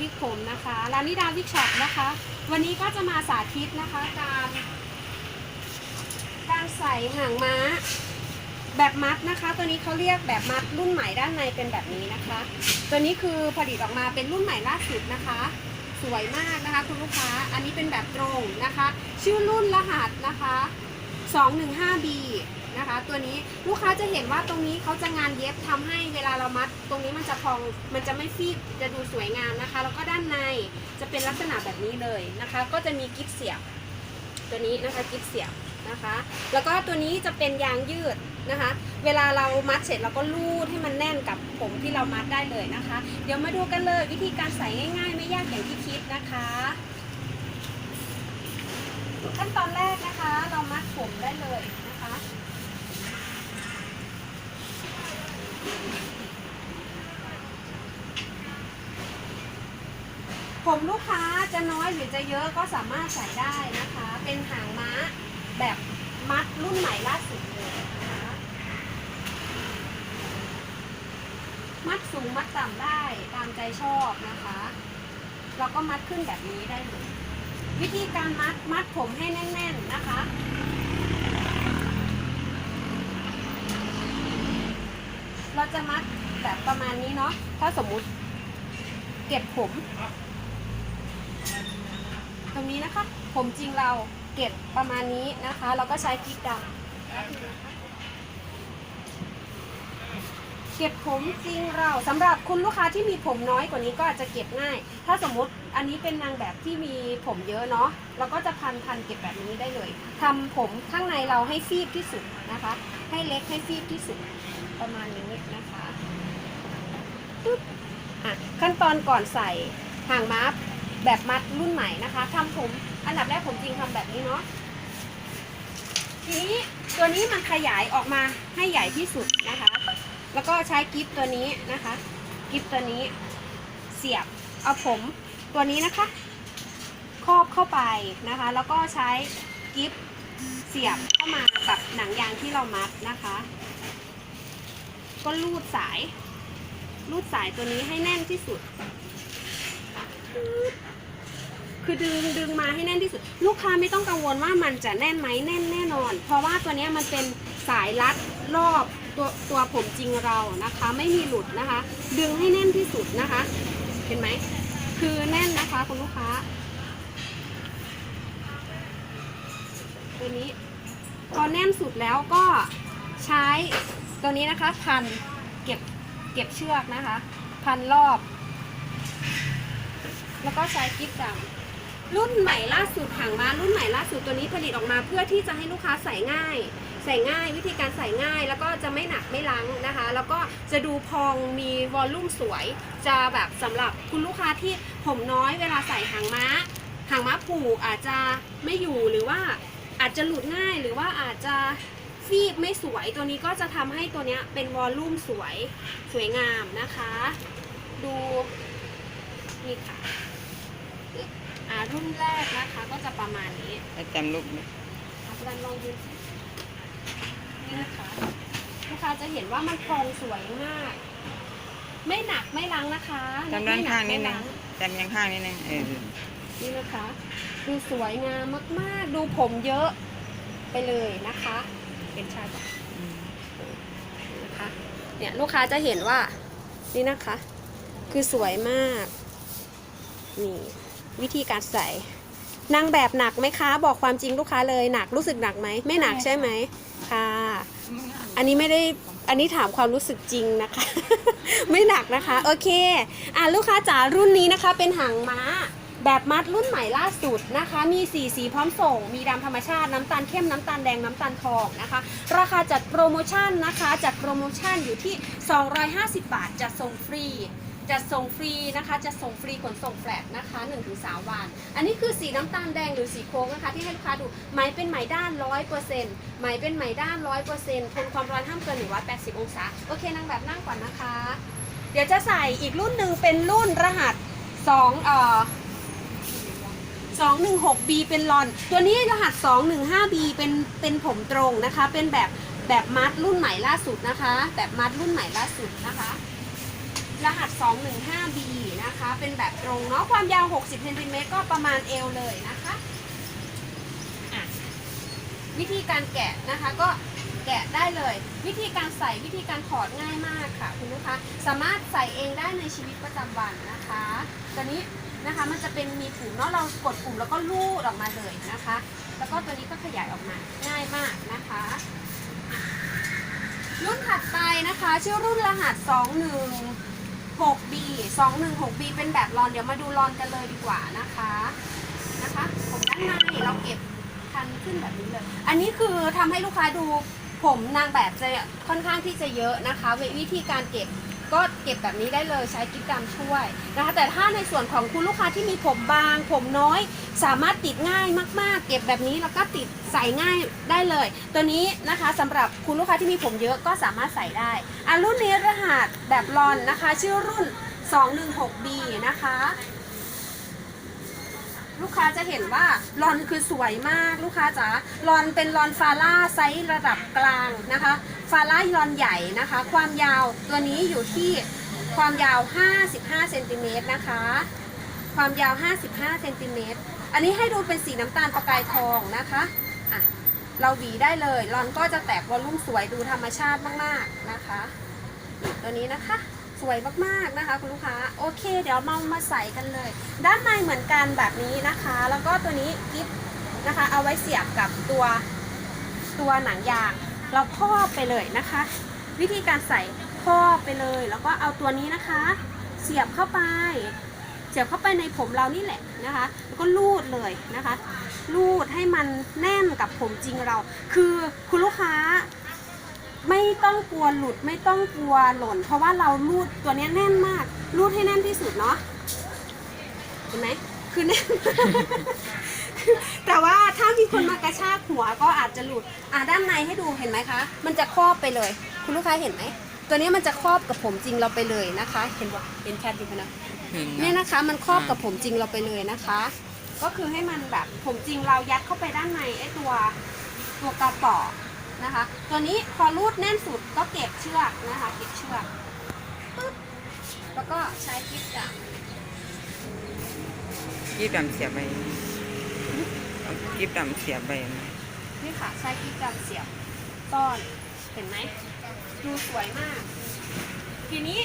วิกผมนะคะร้านนิดาวิกช็อปนะคะ วันนี้ก็จะมาสาธิตนะคะการการใส่หางม้าแบบมัดนะคะ ตัวนี้เขาเรียกแบบมัดรุ่นใหม่ด้านในเป็นแบบนี้นะคะ ตัวนี้คือผลิตออกมาเป็นรุ่นใหม่ล่าสุดนะคะ สวยมากนะคะคุณลูกค้าอันนี้เป็นแบบตรงนะคะ ชื่อรุ่นรหัสนะคะ 215B นะคะ ตัวนี้ลูกค้าจะเห็นว่าตรงนี้เขาจะงานเย็บทำให้เวลาเรามัด ตรงนี้มันจะพองมันจะไม่ฟีบจะดูสวยงามนะคะ แล้วก็ด้านในจะเป็นลักษณะแบบนี้เลยนะคะ ก็จะมีกิ๊บเสียบ ตัวนี้นะคะกิ๊บเสียบนะคะ แล้วก็ตัวนี้จะเป็นยางยืดนะคะ เวลาเรามัดเสร็จเราก็ลูดให้มันแน่นกับผมที่เรามัดได้เลยนะคะ เดี๋ยวมาดูกันเลยวิธีการใส่ง่าย ๆ ไม่ยากอย่างที่คิดนะคะขั้นตอนแรกนะคะ เรามัดผมได้เลยนะ ผมลูกค้าจะน้อยหรือจะเยอะก็สามารถใส่ได้นะคะ เป็นหางม้าแบบมัดรุ่นใหม่ล่าสุดเลยนะคะมัดสูงมัดต่ำได้ตามใจชอบนะคะ เราก็มัดขึ้นแบบนี้ได้เลยวิธีการมัดมัดผมให้แน่น ๆนะคะ เราจะมัดแบบประมาณนี้เนาะถ้าสมมุติเก็บผม ตรงนี้นะคะ ผมจริงเราเก็บประมาณนี้นะคะ เราก็ใช้กิ๊กดำเก็บผมจริงเราสำหรับคุณลูกค้าที่มีผมน้อยกว่านี้ก็อาจจะเก็บง่าย ถ้าสมมุติอันนี้เป็นนางแบบที่มีผมเยอะเนาะเราก็จะพันพันเก็บแบบนี้ได้เลยทำผมข้างในเราให้ฟีบที่สุดนะคะ ให้เล็กให้ฟีบที่สุด ประมาณนี้นะคะปึ๊บอะขั้นตอนก่อนใส่หางม้าแบบมัดรุ่นใหม่นะคะทำผมอันดับแรกผมจริงทำแบบนี้เนาะทีนี้ตัวนี้มันขยายออกมาให้ใหญ่ที่สุดนะคะ แล้วก็ใช้กิฟตัวนี้นะคะ กิฟตัวนี้เสียบเอาผมตัวนี้นะคะ ครอบเข้าไปนะคะ แล้วก็ใช้กิฟเสียบเข้ามากับหนังยางที่เรามัดนะคะ ก็ลูดสาย ลูดสายตัวนี้ให้แน่นที่สุด คือดึงดึงมาให้แน่นที่สุด ลูกค้าไม่ต้องกังวลว่ามันจะแน่นไหมแน่นแน่นอน เพราะว่าตัวนี้มันเป็นสายรัดรอบตัวตัวผมจริงเรานะคะ ไม่มีหลุดนะคะ ดึงให้แน่นที่สุดนะคะ เห็นไหมคือแน่นนะคะคุณลูกค้าตัวนี้พอแน่นสุดแล้วก็ใช้ ตัวนี้นะคะ พันเก็บเก็บเชือกนะคะ พันรอบ แล้วก็ใช้กิ๊บดำรุ่นใหม่ล่าสุดหางม้ารุ่นใหม่ล่าสุดตัวนี้ผลิตออกมา เพื่อที่จะให้ลูกค้าใส่ง่าย ใส่ง่ายวิธีการใส่ง่าย แล้วก็จะไม่หนักไม่ล้างนะคะ แล้วก็จะดูพองมีวอลลุ่มสวย จะแบบสำหรับคุณลูกค้าที่ผมน้อยเวลาใส่หางม้าหางม้าผูกอาจจะไม่อยู่หรือว่าอาจจะหลุดง่ายหรือว่าอาจจะ ฟีบไม่สวยตัวนี้ก็จะทำให้ตัวเนี้ยเป็นวอลลุ่มสวยสวยงามนะคะ ดูนี่ค่ะอ่ารุ่นแรกนะคะก็จะประมาณนี้ประจำลูกไหมอาจารย์ลองดูสินี่นะคะลูกค้าจะเห็นว่ามันพองสวยมาก ไม่หนักไม่ล้างนะคะจำด้านข้างนิดนึไม่งล้จำยังข้างนิดนึงเออนี่นะคะ ดูสวยงามมาก ๆ ดูผมเยอะ ไปเลยนะคะเป็นชายแบบอืมนะคะเนี่ยลูกค้าจะเห็นว่านี่นะคะ คือสวยมากนี่วิธีการใส่นางแบบหนักไหมคะ บอกความจริงลูกค้าเลยหนักรู้สึกหนักไหมไม่หนักใช่ไหมค่ะ อันนี้ไม่ได้อันนี้ถามความรู้สึกจริงนะคะ ไม่หนักนะคะ โอเค อะลูกค้าจ๋ารุ่นนี้นะคะเป็นหางม้า แบบมัดรุ่นใหม่ล่าสุดนะคะ มีสีสีพร้อมส่ง มีดำธรรมชาติ น้ำตาลเข้ม น้ำตาลแดง น้ำตาลทองนะคะ ราคาจัดโปรโมชั่นนะคะ จัดโปรโมชั่นอยู่ที่ 250 บาทจัดส่งฟรี จะส่งฟรีนะคะ จะส่งฟรีขนส่งแฟลตนะคะ 1-3 วัน อันนี้คือสีน้ำตาลแดงหรือสีโค้งนะคะ ที่ให้ลูกค้าดูไหมเป็นไหมด้าน 100%ไหมเป็นไหมด้าน 100%ทนความร้อนห้ามเกิน 180 องศา โอเคนางแบบนั่งก่อนนะคะ เดี๋ยวจะใส่อีกรุ่นหนึ่งเป็นรุ่นรหัส2เอ่อ 216B เป็นลอน ตัวนี้รหัส 215B เป็นเป็นผมตรงนะคะ เป็นแบบแบบมัดรุ่นใหม่ล่าสุดนะคะ แบบมัดรุ่นใหม่ล่าสุดนะคะ รหัส 215B นะคะ เป็นแบบตรงเนาะ ความยาว 60เซนติเมตรก็ประมาณเอวเลยนะคะะวิธีการแกะนะคะก็แกะได้เลย วิธีการใส่วิธีการถอดง่ายมากค่ะคุณลูกค้าสามารถใส่เองได้ในชีวิตประจำวันนะคะตอนนี้ นะคะ มันจะเป็นมีปุ่มเนาะเรากดปุ่มแล้วก็ลูดออกมาเลยนะคะ แล้วก็ตัวนี้ก็ขยายออกมาง่ายมากนะคะ รุ่นถัดไปนะคะชื่อรุ่นรหัส 216B 216B เป็นแบบรอนเดี๋ยวมาดูรอนกันเลยดีกว่านะคะนะคะผมด้านในเราเก็บคันขึ้นแบบนี้เลย อันนี้คือทำให้ลูกค้าดูผมนางแบบจะค่อนข้างที่จะเยอะนะคะวิธีการเก็บ ก็เก็บแบบนี้ได้เลยใช้กิ๊บดำช่วยนะคะ แต่ถ้าในส่วนของคุณลูกค้าที่มีผมบาง ผมน้อย สามารถติดง่ายมาก ๆ เก็บแบบนี้แล้วก็ติดใส่ง่ายได้เลย ตัวนี้นะคะสำหรับคุณลูกค้าที่มีผมเยอะก็สามารถใส่ได้อะรุ่นนี้รหัสแบบรอนนะคะ ชื่อรุ่น 216B นะคะ ลูกค้าจะเห็นว่าลอนคือสวยมากลูกค้าจ๋าลอนเป็นลอนฟาร่าไซส์ระดับกลางนะคะ ฟาร่าลอนใหญ่นะคะ ความยาวตัวนี้อยู่ที่ความยาว 55เซนติเมตรนะคะ ความยาว 55เซนติเมตรอันนี้ให้ดูเป็นสีน้ำตาลประกายทองนะคะอะเราหวีได้เลยลอนก็จะแตกวอลลุ่มสวยดูธรรมชาติมากๆนะคะ ตัวนี้นะคะ วยมากๆนะคะคุณลูกค้าโอเค เดี๋ยวมามาใส่กันเลย ด้านในเหมือนกันแบบนี้นะคะ แล้วก็ตัวนี้กิฟนะคะ เอาไว้เสียบกับตัวตัวหนังยางเราครอบไปเลยนะคะ วิธีการใส่ครอบไปเลย แล้วก็เอาตัวนี้นะคะ เสียบเข้าไป เสียบเข้าไปในผมเรานี่แหละนะคะ แล้วก็ลูดเลยนะคะ ลูดให้มันแน่นกับผมจริงเรา คือคุณลูกค้า ไม่ต้องกลัวหลุดไม่ต้องกลัวหล่น เพราะว่าเราลูดตัวเนี้ยแน่นมากลูดให้แน่นที่สุดเนาะเห็นไหมคือแน่นแต่ว่าถ้ามีคนมากระชากหัวก็อาจจะหลุดอะด้านในให้ดูเห็นไหมคะ มันจะครอบไปเลย คุณลูกค้าเห็นไหมตัวนี้มันจะครอบกับผมจริงเราไปเลยนะคะ เห็นว่าเห็นแคทอยู่ไหมนะเห็นเนี่ยนะนะคะ มันครอบกับผมจริงเราไปเลยนะคะ ก็คือให้มันแบบผมจริงเรายัดเข้าไปด้านในไอ้ตัวตัวกระป๋อ นะคะ ตัวนี้พอรูดแน่นสุดก็เก็บเชือกนะคะ เก็บเชือกปึ๊บแล้วก็ใช้กิ๊บจับกิ๊บดำเสียบไปเอากิ๊บดำเสียบไปไหมนี่ค่ะใช้กิ๊บจับเสียบต้อนเห็นไหมดูสวยมาก ทีนี้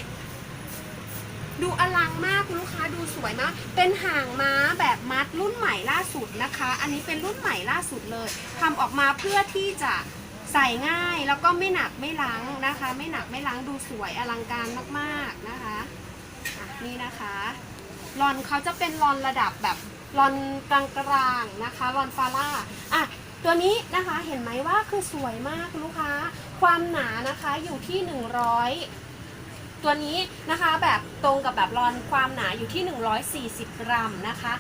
ดูอลังมากคุณลูกค้าดูสวยมาก เป็นห่างม้าแบบมัดรุ่นใหม่ล่าสุดนะคะ อันนี้เป็นรุ่นใหม่ล่าสุดเลยทำออกมาเพื่อที่จะ ใส่ง่ายแล้วก็ไม่หนักไม่ล้างนะคะ ไม่หนักไม่ล้างดูสวยอลังการมากๆนะคะนี่นะคะรอนเขาจะเป็นรอนระดับแบบรอนกลางๆนะคะรอนฟาร่าอะตัวนี้นะคะเห็นไหมว่าคือสวยมากลูกค้า ความหนานะคะอยู่ที่ 100 ตัวนี้นะคะแบบตรงกับแบบรอนความหนาอยู่ที่ 140 กรัมนะคะ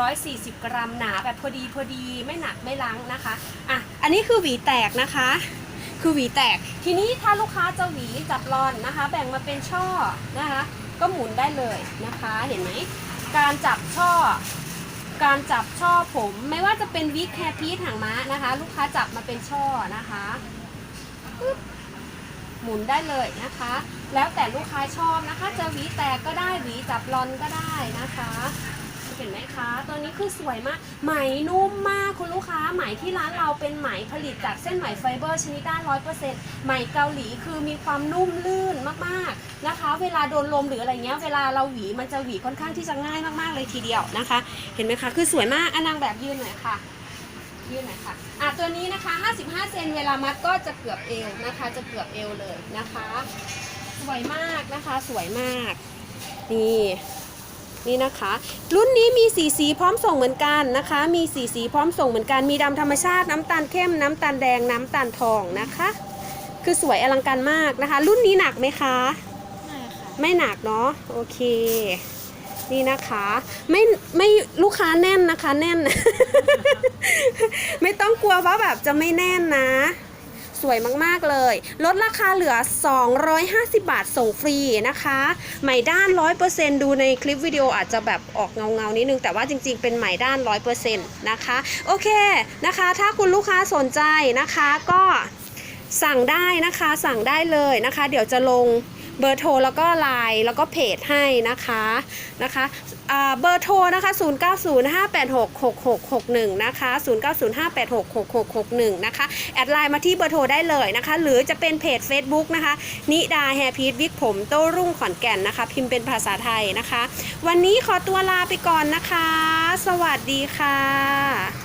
140 กรัมหนาแบบพอดีพอดีไม่หนักไม่ล้างนะคะอะ อันนี้คือหวีแตกนะคะ คือหวีแตก ทีนี้ถ้าลูกค้าจะหวีจับรอนนะคะ แบ่งมาเป็นช่อนะคะ ก็หมุนได้เลยนะคะ เห็นไหม การจับช่อ การจับช่อผม ไม่ว่าจะเป็นวิกแคพีทหางม้านะคะ ลูกค้าจับมาเป็นช่อนะคะปึ๊บหมุนได้เลยนะคะ แล้วแต่ลูกค้าชอบนะคะ จะหวีแตกก็ได้หวีจับรอนก็ได้นะคะ เห็นไหมคะ ตัวนี้คือสวยมาก ไหมนุ่มมากคุณลูกค้า ไหมที่ร้านเราเป็นไหมผลิตจากเส้นไหมไฟเบอร์ชนิดด้านร้อยเปอร์เซ็นต์ไหมเกาหลีคือมีความนุ่มลื่นมากๆนะคะ เวลาโดนลมหรืออะไรเงี้ย เวลาเราหวีมันจะหวีค่อนข้างที่จะง่ายมากๆเลยทีเดียวนะคะ เห็นไหมคะ คือสวยมากอนางแบบยืนหน่อยค่ะยืนหน่อยค่ะอะ ตัวนี้นะคะ 55 เซนเวลามัดก็จะเกือบเอวนะคะ จะเกือบเอวเลยนะคะ สวยมากนะคะ สวยมาก นี่ นี่นะคะ รุ่นนี้มีสีสีพร้อมส่งเหมือนกันนะคะ มีสีสีพร้อมส่งเหมือนกัน มีดำธรรมชาติน้ำตาลเข้มน้ำตาลแดงน้ำตาลทองนะคะ คือสวยอลังการมากนะคะ รุ่นนี้หนักไหมคะ ไม่ค่ะ ไม่หนักเนาะโอเค นี่นะคะไม่ไม่ลูกค้าแน่นนะคะแน่น ไม่ต้องกลัวว่าแบบจะไม่แน่นนะ สวยมากๆเลย ลดราคาเหลือ 250 บาทส่งฟรีนะคะ ไหมด้าน 100%ดูในคลิปวิดีโออาจจะแบบออกเงาเงาๆนิดนึง แต่ว่าจริงๆ เป็นไหมด้าน 100%นะคะ โอเคนะคะ ถ้าคุณลูกค้าสนใจนะคะก็สั่งได้นะคะ สั่งได้เลยนะคะ เดี๋ยวจะลง เบอร์โทรแล้วก็ไลน์แล้วก็เพจให้นะคะนะคะเบอร์โทรนะคะ 0905866661 นะคะ 0905866661 นะคะ แอดไลน์มาที่เบอร์โทรได้เลยนะคะ หรือจะเป็นเพจ Facebook นะคะ นิดาแฮร์พีทวิกผมโต้รุ่งขอนแก่นนะคะ พิมพ์เป็นภาษาไทยนะคะ วันนี้ขอตัวลาไปก่อนนะคะ สวัสดีค่ะ